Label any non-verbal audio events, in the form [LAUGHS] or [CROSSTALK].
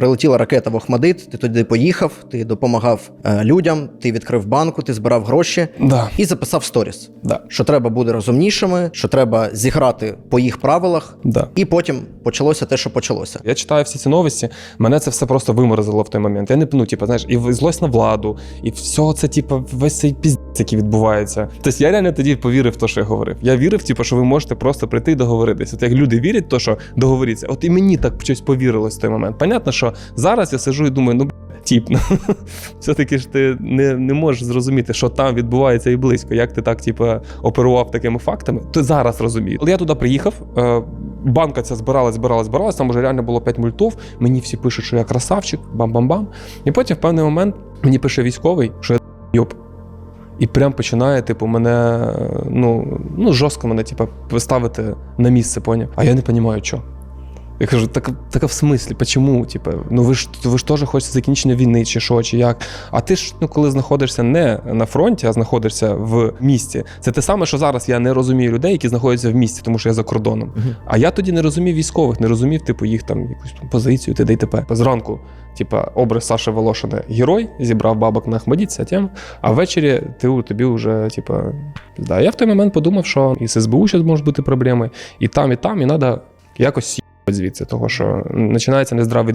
Прилетіла ракета в Охмадит, ти туди поїхав, ти допомагав е, людям, ти відкрив банку, ти збирав гроші Да, і записав сторіс. да, Що треба бути розумнішими, що треба зіграти по їх правилах, да. і потім почалося те, що почалося. Я читаю всі ці новості, мене це все просто виморозило в той момент. Я не ну, типу, знаєш, і злость на владу, і все це, типу, весь цей піздець, який відбувається. Тобто я реально тоді повірив в те, що я говорив. Я вірив, типу, що ви можете просто прийти і договоритися. От як люди вірять, те, що договоріться. От і мені так щось повірилось в той момент. Понятно, що зараз я сижу і думаю, ну б**, тіп, ну, [LAUGHS] все-таки ж ти не, не можеш зрозуміти, що там відбувається і близько. Як ти так, типу, оперував такими фактами, то зараз розумію. Але я туди приїхав. Е, банка ця збиралась, збиралась, збиралась. Там вже реально було 5 мультов. Мені всі пишуть, що я красавчик, бам-бам-бам. І потім в певний момент мені пише військовий, що я йоб. І прям починає, типу, мене ну, ну жорстко мене, типу, ставити на місце, поняв? А я не розумію, що. Я кажу, так, так в смислі, почому? Типу, ну ви ж ви ж теж хочете закінчення війни, чи що, чи як. А ти ж, ну, коли знаходишся не на фронті, а знаходишся в місті. Це те саме, що зараз я не розумію людей, які знаходяться в місті, тому що я за кордоном. Мгм. А я тоді не розумів військових, не розумів, типу, їх там якусь там позицію, т.д. і т.п. Зранку, типа, образ Саші Волошина герой, зібрав бабок на Ахмадіт, ця. А ввечері ти у тобі вже, типа, да. Я в той момент подумав, що і з СБУ зараз можуть бути проблеми, і там, і там, і треба якось звідси, того що починається нездравий двіж.